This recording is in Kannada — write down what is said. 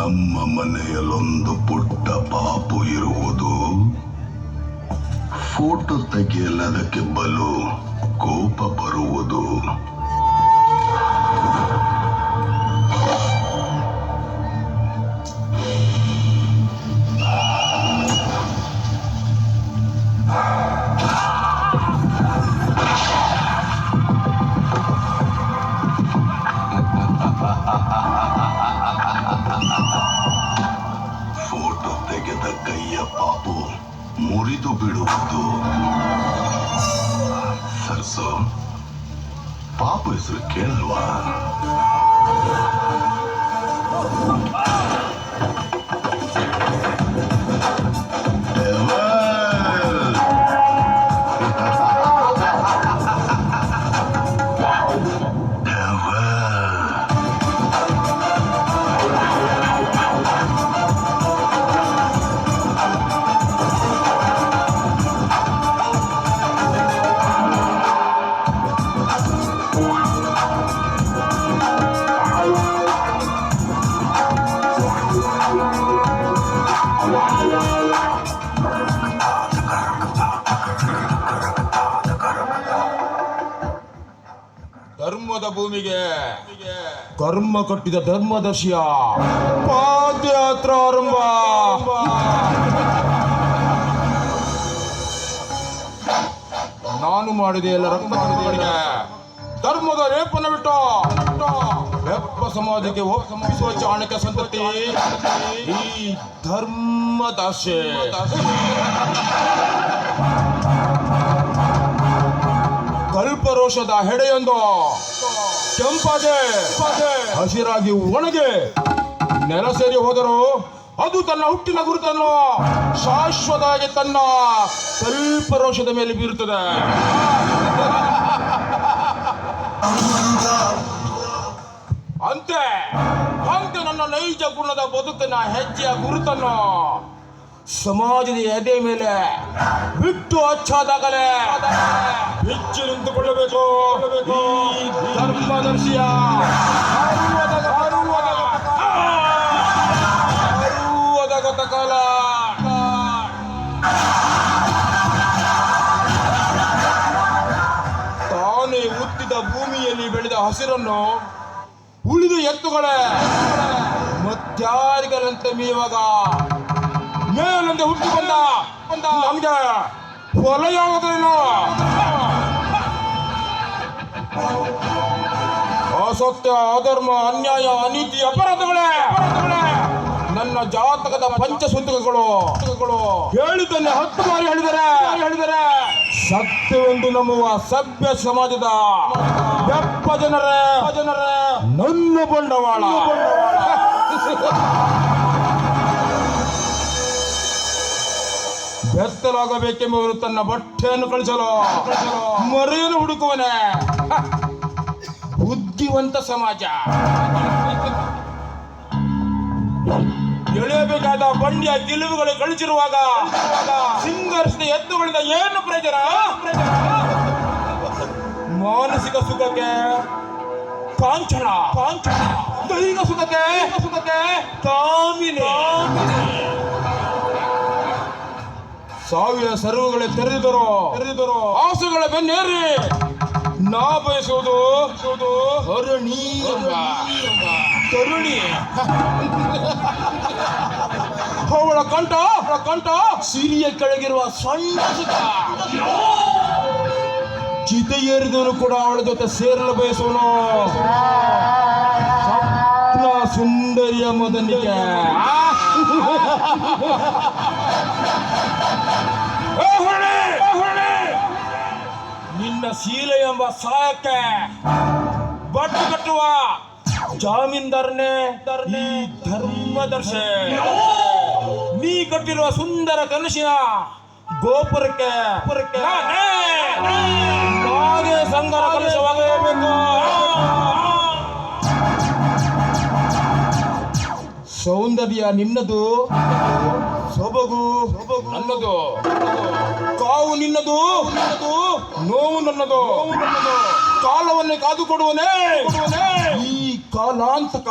ನಮ್ಮ ಮನೆಯಲ್ಲೊಂದು ಪುಟ್ಟ ಪಾಪು ಇರುವುದು. ಫೋಟೋ ತೆಗೆಯಲು ಅದಕ್ಕೆ ಬಲು ಕೋಪ ಬರುವುದು. ಪಾಪು ಮುರಿದು ಬಿಡುವುದು. ಸರ್ಸು ಪಾಪು ಹೆಸರು ಕೇಳಲ್ವಾ? ಧರ್ಮದ ಭೂಮಿಗೆ. ಕರ್ಮ ಕಟ್ಟಿದ ಧರ್ಮದರ್ಶಿಯ ಪಾದಯಾತ್ರ ಆರಂಭ. ನಾನು ಮಾಡಿದೆ ಎಲ್ಲ ರಕ್ತ ಮಾಡಿದೆ ಧರ್ಮದ ರೇಪನ ಬಿಟ್ಟ. ವೆಪ್ಪ ಸಮಾಜಕ್ಕೆ ಒಪ್ಪಿಸುವ ಚಾಣಕ್ಯ ಸಂತತಿ. ಈ ಧರ್ಮದಾಸೆ. ಕಲ್ಪರೋಷದ ಹೆಡೆಯೊಂದು. ಕೆಂಪದೆ ಹಸಿರಾಗಿ ಒಣಗೆ ನೆಲ ಸೇರಿ ಹೋದರು ಅದು ತನ್ನ ಹುಟ್ಟಿನ ಗುರುತನ್ನು ಶಾಶ್ವತವಾಗಿ ತನ್ನ ಸ್ವಲ್ಪ ರೋಷದ ಮೇಲೆ ಬೀರುತ್ತದೆ. ಅಂತೆ ಅಂತೆ ನನ್ನ ನೈಜ ಗುಣದ ಬದುಕಿನ ಹೆಜ್ಜೆಯ ಗುರುತನ್ನು ಸಮಾಜದ ಎದೆ ಮೇಲೆ ಬಿಟ್ಟು ಹಚ್ಚಾದಾಗಲೇ ಹೆಚ್ಚು ನಿಂತುಕೊಳ್ಳಬೇಕು. ಧರ್ಮದರ್ಶಿಯ ತಾನೇ ಉತ್ತಿದ ಭೂಮಿಯಲ್ಲಿ ಬೆಳೆದ ಹಸಿರನ್ನು ಉಳಿದು ಎತ್ತುಗಳೇ. ಮತ್ಯಾರಿಗರಂತೆ ಮೀವಾಗ ಮೇಲಂದೆ ಹುಟ್ಟಿ ಬಂದ ನಮ್ಗೆ ಹೊಲ ಅಸತ್ಯ, ಅಧರ್ಮ, ಅನ್ಯಾಯ, ಅನೀತಿ, ಅಪರಾಧಗಳೇ! ನನ್ನ ಜಾತಕದ ಪಂಚಸೂತಕಗಳು ಹೇಳಿದ್ದನ್ನೇ ಹತ್ತು ಬಾರಿ ಹೇಳಿದರೆ ಹೇಳಿದರೆ ಸತ್ಯವೆಂದು ನಂಬುವ ಸಭ್ಯ ಸಮಾಜದ ಬೆಪ್ಪ ಜನರೇ ಜನರೇ! ನನ್ನ ಬಂಡವಾಳ. ಬೆತ್ತಲಾಗಬೇಕೆಂಬುವರು ತನ್ನ ಬಟ್ಟೆಯನ್ನು ಕಳಿಸಲು. ಮರೆಯನ್ನು ಹುಡುಕುವನೆ. ಬುದ್ಧಿವಂತ ಸಮಾಜ. ಎಳೆಯಬೇಕಾದ ಬಂಡಿಯ ಗೆಲುವುಗಳು ಕಳಿಸಿರುವಾಗ ಸಿಂಗರಿಸಿದ ಎತ್ತುಗಳಿಂದ ಏನು ಪ್ರಯೋಜನ? ಮಾನಸಿಕ ಸುಖಕ್ಕೆ ಕಾಂಚನ ಕಾಂಚನ ದೈಹಿಕ ಸುಖಕ್ಕೆ ಸುಖಕ್ಕೆ ಕಾಮಿನಿ ಸಾವಿರ ಸರ್ವಗಳೇ ತೆರೆದರು ತೆರೆದರು ಆಸುಗಳ ಬೆನ್ನೇರಿ ನಾ ಬಯಸುವುದು ಹರಣಿ ತರುಣಿ. ಅವಳ ಕಂಠ ಅವಳ ಕಂಠ ಸಿರಿಯ ಕೆಳಗಿರುವ ಸಣ್ಣ ಸುಖ ಚಿತೆ ಏರಿದವನು ಕೂಡ ಅವಳ ಜೊತೆ ಸೇರಲು ಬಯಸುವನು. ಸುಂದರಿಯ ಮೊದಲಿಗೆ ಶೀಲ ಎಂಬ ಸಹಾಯಕ್ಕೆ ಬಟ್ಟು ಕಟ್ಟುವ ಜಾಮೀನ್ದಾರನೇ ಈ ಧರ್ಮದರ್ಶೆ ನೀ ಕಟ್ಟಿರುವ ಸುಂದರ ಕನಸಿನ ಗೋಪುರಕ್ಕೆ ಸಂಗರ ಕಲಶವಾಗಬೇಕು ಸೌಂದರ್ಯ ನಿನ್ನದು ಸೊಬಗು ಸೊಬಗು. ನನ್ನದು. ಕಾವು ನಿನ್ನದು ನೋವು ನನ್ನದು ಕಾಲವನ್ನೇ ಕಾದುಕೊಡುವನೇ ಈ ಕಾಲಾಂತಕ.